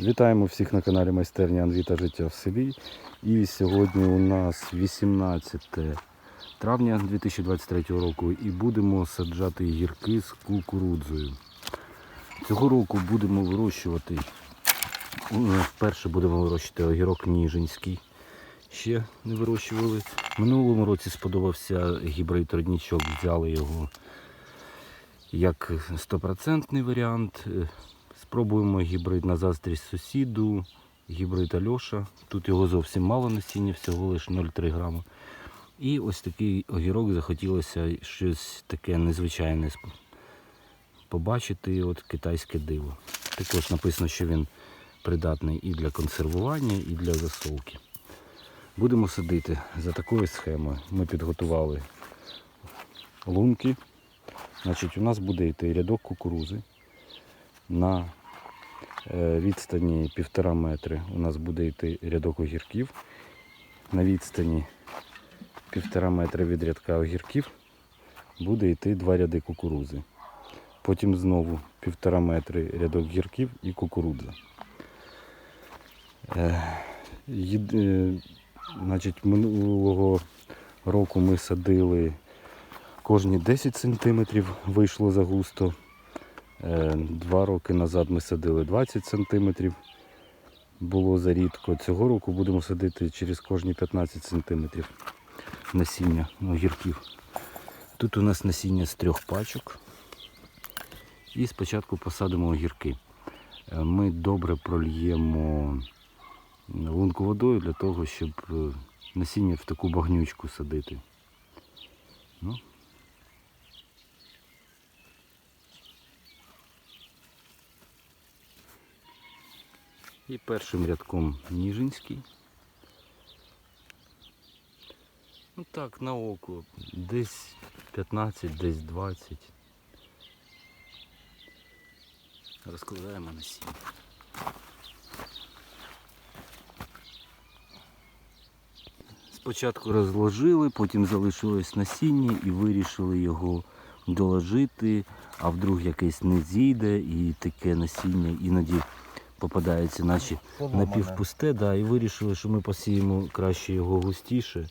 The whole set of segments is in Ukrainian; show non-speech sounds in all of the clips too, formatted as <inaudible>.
Вітаємо всіх на каналі Майстерня Анвіта Життя в селі. І сьогодні у нас 18 травня 2023 року і будемо саджати гірки з кукурудзою. Цього року будемо вирощувати. Вперше будемо вирощувати огірок Ніжинський. Ще не вирощували. Минулому році сподобався гібрид роднічок, взяли його як стопроцентний варіант. Спробуємо гібрид на заздрість сусіду, гібрид Альоша. Тут його зовсім мало насіння, всього лише 0,3 грама. І ось такий огірок захотілося щось таке незвичайне побачити, от китайське диво. Також написано, що він придатний і для консервування, і для засолки. Будемо садити за такою схемою. Ми підготували лунки. Значить, у нас буде йти рядок кукурузи. На е, відстані півтора метри у нас буде йти рядок огірків. На відстані півтора метра від рядка огірків буде йти два ряди кукурузи. Потім знову півтора метри рядок гірків і кукурудза. Е, єд- е, значить, минулого року ми садили кожні 10 сантиметрів, вийшло загусто. Е, Два роки назад ми садили 20 сантиметрів. Було зарідко. Цього року будемо садити через кожні 15 сантиметрів насіння огірків. Тут у нас насіння з трьох пачок. І спочатку посадимо огірки. Е, Ми добре прольємо лунку водою для того, щоб е, насіння в таку багнючку садити. Ну, І першим рядком Ніжинський. Ну так, на око. Десь 15, десь 20. Розкладаємо насіння. Спочатку розложили, потім залишилось насіння і вирішили його доложити, а вдруг якесь не зійде і таке насіння іноді попадається наче напівпусте, да, і вирішили, що ми посіємо краще його густіше.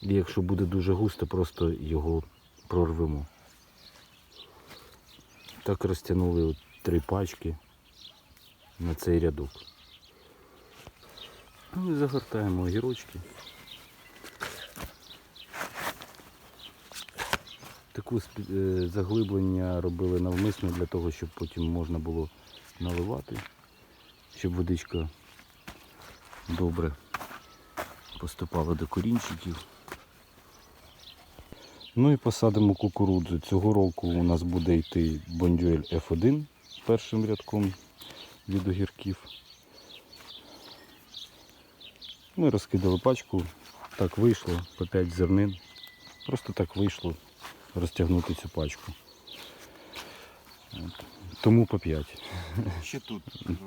І якщо буде дуже густо, просто його прорвемо. Так розтягнули от три пачки на цей рядок. Ну і загортаємо огірочки. Таку е, заглиблення робили навмисно для того, щоб потім можна було наливати щоб водичка добре поступала до корінчиків. Ну і посадимо кукурудзу. Цього року у нас буде йти бондюель F1 першим рядком від огірків. Ми розкидали пачку, так вийшло по 5 зернин. Просто так вийшло розтягнути цю пачку. Тому по 5. Ще тут.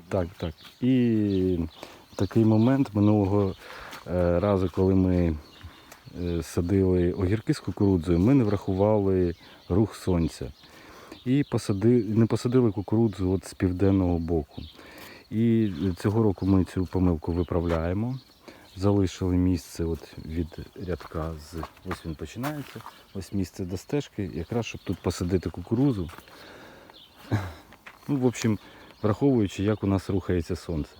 Так, так. І такий момент минулого е, разу, коли ми е, садили огірки з кукурудзою, ми не врахували рух сонця. І посади, не посадили кукурудзу от з південного боку. І цього року ми цю помилку виправляємо. Залишили місце от від рядка з ось він починається. Ось місце до стежки, якраз щоб тут посадити кукурудзу. Ну, в общем, враховуючи, як у нас рухається сонце.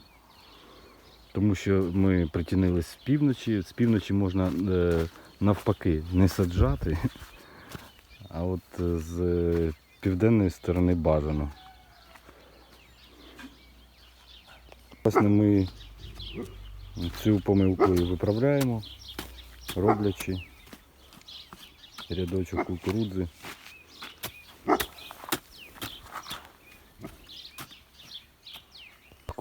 Тому що ми притінились з півночі, з півночі можна е, навпаки не саджати, <laughs> а от е, з південної сторони бажано. Власне, ми цю помилку і виправляємо, роблячи рядочок кукурудзи.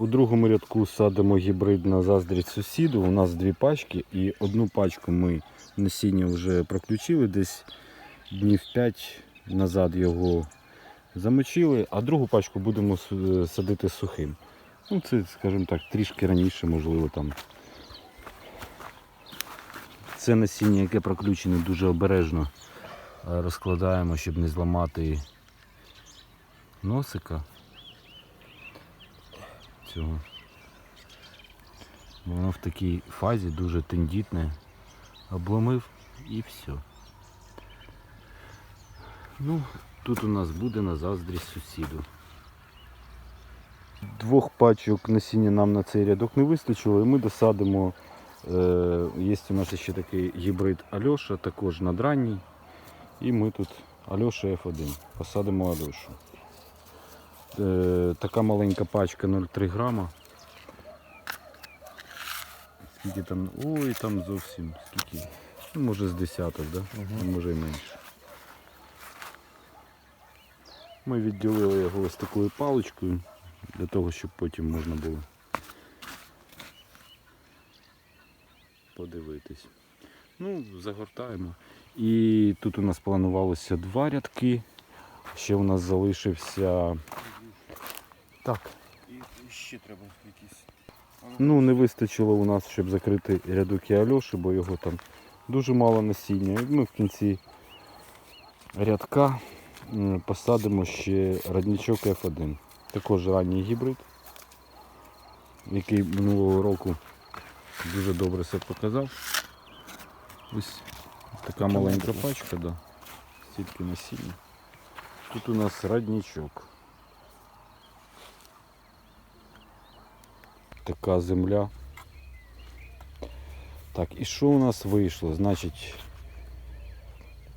У другому рядку садимо гібрид на заздрість сусіду. У нас дві пачки і одну пачку ми насіння вже проключили, десь днів 5 назад його замочили, а другу пачку будемо садити сухим. Ну, це, скажімо так, трішки раніше, можливо, там. Це насіння, яке проключене дуже обережно е, розкладаємо, щоб не зламати носика. Цього. Воно в такій фазі дуже тендітне. Обломив і все. Ну, тут у нас буде на заздрість сусіду. Двох пачок насіння нам на цей рядок не вистачило, і ми досадимо. Е, є у нас ще такий гібрид Альоша, також надранній. І ми тут Альоша F1. Посадимо Альошу. Е, така маленька пачка 0,3 грама. Скільки там? Ой, там зовсім скільки. Ну, може з десяток, да? а може і менше. Ми відділили його ось такою паличкою, для того, щоб потім можна було подивитись. Ну, загортаємо. І тут у нас планувалося два рядки. Ще у нас залишився. Так, І ще треба якісь. Ну, не вистачило у нас, щоб закрити рядок і Альоші, бо його там дуже мало насіння. І ми в кінці рядка посадимо ще родничок F1. Також ранній гібрид, який минулого року дуже добре себе показав. Ось така маленька пачка, да. стільки насіння. Тут у нас родничок. Така земля. Так, і що у нас вийшло? Значить,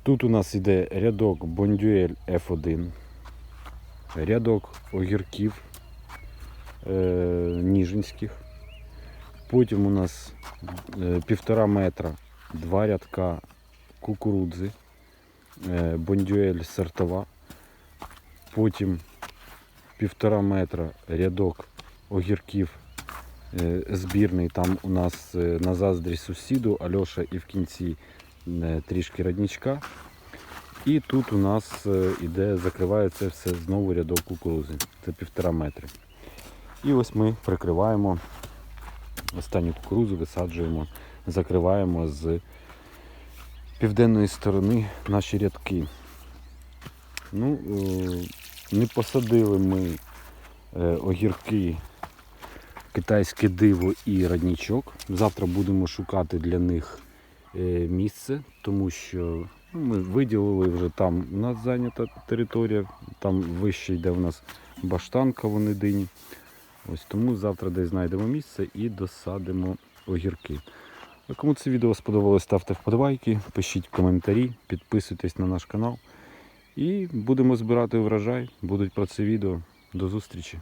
тут у нас йде рядок Бондюель F1, рядок огірків е, ніжинських. Потім у нас е, півтора метра, два рядка кукурудзи, е, Бондюель сортова. Потім півтора метра рядок огірків збірний. Там у нас е, на заздрі сусіду Альоша і в кінці е, трішки родничка. І тут у нас е, іде, закривається все знову рядок кукурузи. Це півтора метри. І ось ми прикриваємо останню кукурузу, висаджуємо, закриваємо з південної сторони наші рядки. Ну, е, не посадили ми е, огірки китайське диво і родничок. Завтра будемо шукати для них е, місце, тому що ну, ми виділили вже там у нас зайнята територія, там вище йде у нас баштанка в Онидині. Ось тому завтра десь знайдемо місце і досадимо огірки. А Кому це відео сподобалось, ставте вподобайки, пишіть коментарі, підписуйтесь на наш канал. І будемо збирати врожай. Будуть про це відео. До зустрічі!